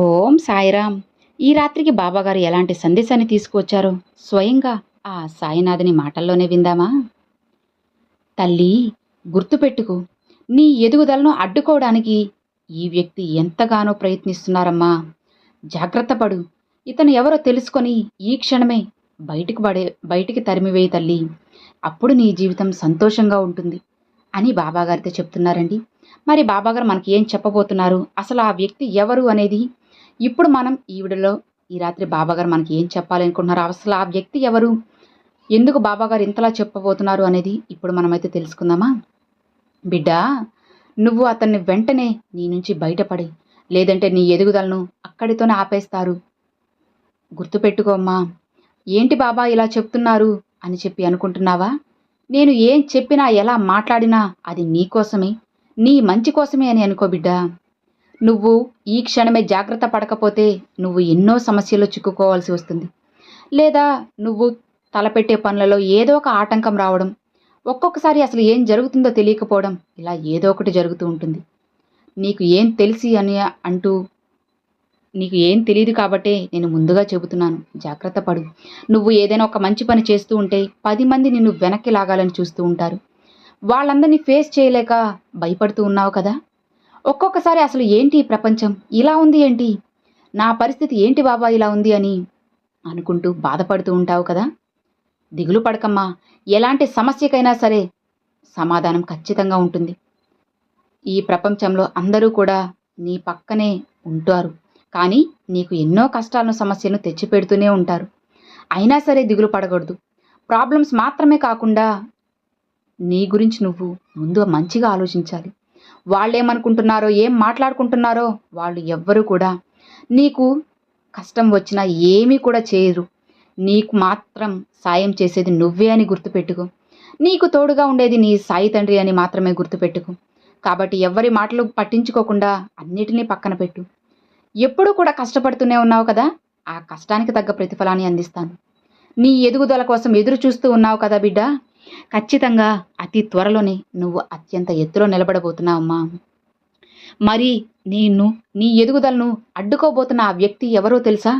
ఓం సాయిరామ్. ఈ రాత్రికి బాబాగారు ఎలాంటి సందేశాన్ని తీసుకువచ్చారో స్వయంగా ఆ సాయినాథుని మాటల్లోనే విందామా? తల్లి గుర్తుపెట్టుకు నీ ఎదుగుదలను అడ్డుకోవడానికి ఈ వ్యక్తి ఎంతగానో ప్రయత్నిస్తున్నారమ్మా. జాగ్రత్త పడు. ఇతను ఎవరో తెలుసుకొని ఈ క్షణమే బయటికి పడే బయటికి తరిమివేయి తల్లి. అప్పుడు నీ జీవితం సంతోషంగా ఉంటుంది అని బాబాగారితో చెప్తున్నారండి. మరి బాబాగారు మనకి ఏం చెప్పబోతున్నారు? అసలు ఆ వ్యక్తి ఎవరు అనేది ఇప్పుడు మనం ఈ వీడియోలో ఈ రాత్రి బాబాగారు మనకి ఏం చెప్పాలనుకుంటున్నారు? అసలు ఆ వ్యక్తి ఎవరు? ఎందుకు బాబాగారు ఇంతలా చెప్పబోతున్నారు అనేది ఇప్పుడు మనమైతే తెలుసుకుందామా? బిడ్డ నువ్వు అతన్ని వెంటనే నీ నుంచి బయటపడి లేదంటే నీ ఎదుగుదలను అక్కడితోనే ఆపేస్తారు. గుర్తుపెట్టుకోమ్మా ఏంటి బాబా ఇలా చెప్తున్నారు అని చెప్పి అనుకుంటున్నావా? నేను ఏం చెప్పినా ఎలా మాట్లాడినా అది నీ కోసమే నీ మంచి కోసమే అని అనుకో బిడ్డా. నువ్వు ఈ క్షణమే జాగ్రత్త పడకపోతే నువ్వు ఎన్నో సమస్యల్లో చిక్కుకోవాల్సి వస్తుంది. లేదా నువ్వు తలపెట్టే పనులలో ఏదో ఒక ఆటంకం రావడం ఒక్కొక్కసారి అసలు ఏం జరుగుతుందో తెలియకపోవడం ఇలా ఏదో ఒకటి జరుగుతూ ఉంటుంది. నీకు ఏం తెలిసి అని అంటూ నీకు ఏం తెలియదు కాబట్టే నేను ముందుగా చెబుతున్నాను జాగ్రత్త పడు. నువ్వు ఏదైనా ఒక మంచి పని చేస్తూ ఉంటే పది మంది నిన్ను వెనక్కి లాగాలని చూస్తూ ఉంటారు. వాళ్ళందరినీ ఫేస్ చేయలేక భయపడుతూ ఉన్నావు కదా? ఒక్కొక్కసారి అసలు ఏంటి ప్రపంచం? ఇలా ఉంది ఏంటి? నా పరిస్థితి ఏంటి బాబా ఇలా ఉంది అని అనుకుంటూ బాధపడుతూ ఉంటావు కదా? దిగులు పడకమ్మా. ఎలాంటి సమస్యకైనా సరే సమాధానం ఖచ్చితంగా ఉంటుంది. ఈ ప్రపంచంలో అందరూ కూడా నీ పక్కనే ఉంటారు. కానీ నీకు ఎన్నో కష్టాలను సమస్యలను తెచ్చిపెడుతూనే ఉంటారు. అయినా సరే దిగులు పడకూడదు. ప్రాబ్లమ్స్ మాత్రమే కాకుండా నీ గురించి నువ్వు ముందు మంచిగా ఆలోచించాలి. వాళ్ళు ఏమనుకుంటున్నారో ఏం మాట్లాడుకుంటున్నారో వాళ్ళు ఎవ్వరూ కూడా నీకు కష్టం వచ్చినా ఏమీ కూడా చేయరు. నీకు మాత్రం సాయం చేసేది నువ్వే అని గుర్తుపెట్టుకో. నీకు తోడుగా ఉండేది నీ సాయి తండ్రి అని మాత్రమే గుర్తుపెట్టుకో. కాబట్టి ఎవరి మాటలు పట్టించుకోకుండా అన్నిటినీ పక్కన పెట్టు. ఎప్పుడూ కూడా కష్టపడుతూనే ఉన్నావు కదా ఆ కష్టానికి తగ్గ ప్రతిఫలాన్ని అందిస్తాను. నీ ఎదుగుదల కోసం ఎదురు చూస్తూ ఉన్నావు కదా బిడ్డ ఖచ్చితంగా అతి త్వరలోనే నువ్వు అత్యంత ఎత్తులో నిలబడబోతున్నావమ్మా. మరి నేను నీ ఎదుగుదలను అడ్డుకోబోతున్న ఆ వ్యక్తి ఎవరో తెలుసా?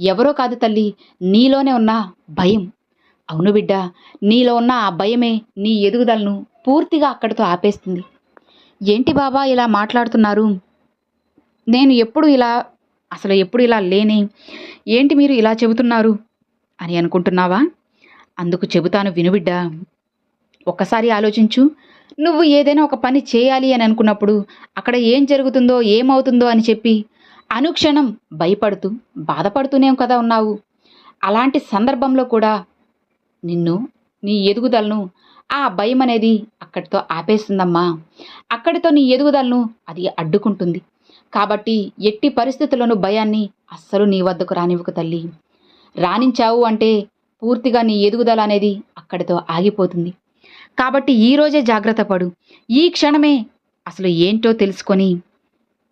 ఎవరో కాదు తల్లి నీలోనే ఉన్న భయం. అవును బిడ్డ నీలో ఉన్న ఆ భయమే నీ ఎదుగుదలను పూర్తిగా అక్కడితో ఆపేస్తుంది. ఏంటి బాబా ఇలా మాట్లాడుతున్నారు? నేను ఎప్పుడు ఇలా అసలు ఎప్పుడు ఇలా లేని ఏంటి మీరు ఇలా చెబుతున్నారు అని అనుకుంటున్నావా? అందుకు చెబుతాను వినుబిడ్డా ఒక్కసారి ఆలోచించు. నువ్వు ఏదైనా ఒక పని చేయాలి అని అనుకున్నప్పుడు అక్కడ ఏం జరుగుతుందో ఏమవుతుందో అని చెప్పి అనుక్షణం భయపడుతూ బాధపడుతూనే కదా ఉన్నావు. అలాంటి సందర్భంలో కూడా నిన్ను నీ ఎదుగుదలను ఆ భయం అనేది అక్కడితో ఆపేస్తుందమ్మా. అక్కడితో నీ ఎదుగుదలను అది అడ్డుకుంటుంది. కాబట్టి ఎట్టి పరిస్థితుల్లోనూ భయాన్ని అస్సలు నీ వద్దకు రానివ్వకు తల్లి. రాణించావు అంటే పూర్తిగా నీ ఎదుగుదల అనేది అక్కడితో ఆగిపోతుంది. కాబట్టి ఈరోజే జాగ్రత్త పడు. ఈ క్షణమే అసలు ఏంటో తెలుసుకొని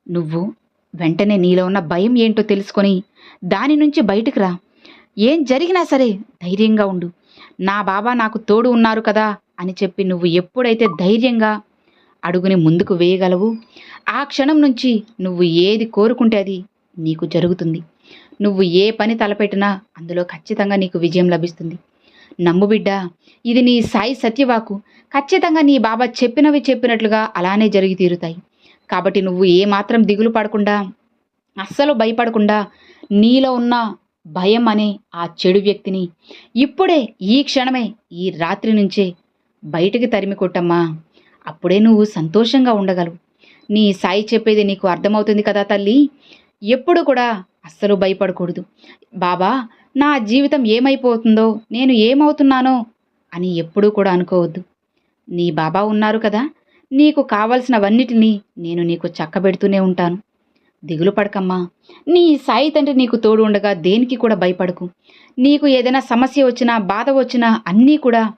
నువ్వు వెంటనే నీలో ఉన్న భయం ఏంటో తెలుసుకొని దాని నుంచి బయటకు రా. ఏం జరిగినా సరే ధైర్యంగా ఉండు. నా బాబా నాకు తోడు ఉన్నారు కదా అని చెప్పి నువ్వు ఎప్పుడైతే ధైర్యంగా అడుగుని ముందుకు వేయగలవు ఆ క్షణం నుంచి నువ్వు ఏది కోరుకుంటే అది నీకు జరుగుతుంది. నువ్వు ఏ పని తలపెట్టినా అందులో ఖచ్చితంగా నీకు విజయం లభిస్తుంది. నమ్ము బిడ్డ ఇది నీ సాయి సత్యవాకు. ఖచ్చితంగా నీ బాబా చెప్పినవి చెప్పినట్లుగా అలానే జరిగి తీరుతాయి. కాబట్టి నువ్వు ఏమాత్రం దిగులు పడకుండా అస్సలు భయపడకుండా నీలో ఉన్న భయం అనే ఆ చెడు వ్యక్తిని ఇప్పుడే ఈ క్షణమే ఈ రాత్రి నుంచే బయటికి తరిమి కొట్టమ్మా. అప్పుడే నువ్వు సంతోషంగా ఉండగలవు. నీ సాయి చెప్పేది నీకు అర్థమవుతుంది కదా తల్లి? ఎప్పుడు కూడా అస్సలు భయపడకూడదు. బాబా నా జీవితం ఏమైపోతుందో నేను ఏమవుతున్నానో అని ఎప్పుడూ కూడా అనుకోవద్దు. నీ బాబా ఉన్నారు కదా నీకు కావలసినవన్నిటినీ నేను నీకు చక్కబెడుతూనే ఉంటాను. దిగులు పడకమ్మా. నీ సాయి తండ్రి నీకు తోడు ఉండగా దేనికి కూడా భయపడకు. నీకు ఏదైనా సమస్య వచ్చినా బాధ వచ్చినా అన్నీ కూడా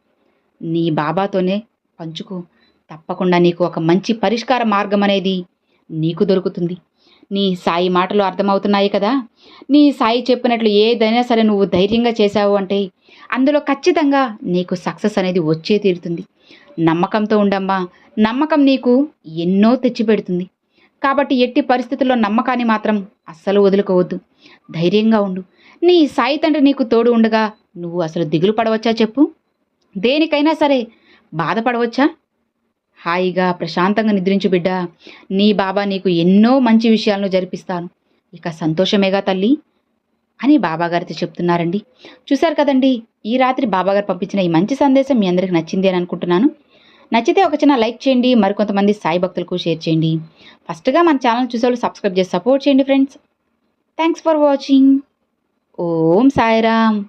నీ బాబాతోనే పంచుకో. తప్పకుండా నీకు ఒక మంచి పరిష్కార మార్గం అనేది నీకు దొరుకుతుంది. నీ సాయి మాటలు అర్థమవుతున్నాయి కదా? నీ సాయి చెప్పినట్లు ఏదైనా సరే నువ్వు ధైర్యంగా చేశావు అంటే అందులో ఖచ్చితంగా నీకు సక్సెస్ అనేది వచ్చే తీరుతుంది. నమ్మకంతో ఉండమ్మా. నమ్మకం నీకు ఎన్నో తెచ్చిపెడుతుంది. కాబట్టి ఎట్టి పరిస్థితుల్లో నమ్మకాన్ని మాత్రం అస్సలు వదులుకోవద్దు. ధైర్యంగా ఉండు. నీ సాయి తండ్రి నీకు తోడు ఉండగా నువ్వు అసలు దిగులు పడవచ్చా చెప్పు? దేనికైనా సరే బాధపడవచ్చా? హాయిగా ప్రశాంతంగా నిద్రించు బిడ్డ నీ బాబా నీకు ఎన్నో మంచి విషయాలను జరిపిస్తాను. ఇక సంతోషమేగా తల్లి? అని బాబాగారితో చెప్తున్నారండి. చూశారు కదండి ఈ రాత్రి బాబాగారు పంపించిన ఈ మంచి సందేశం మీ అందరికి నచ్చింది అని అనుకుంటున్నాను. నచ్చితే ఒక చిన్న లైక్ చేయండి మరికొంతమంది సాయి భక్తులకు షేర్ చేయండి. ఫస్ట్గా మన ఛానల్ చూసేవాళ్ళు సబ్స్క్రైబ్ చేసి సపోర్ట్ చేయండి friends. Thanks for watching. Om Sairam.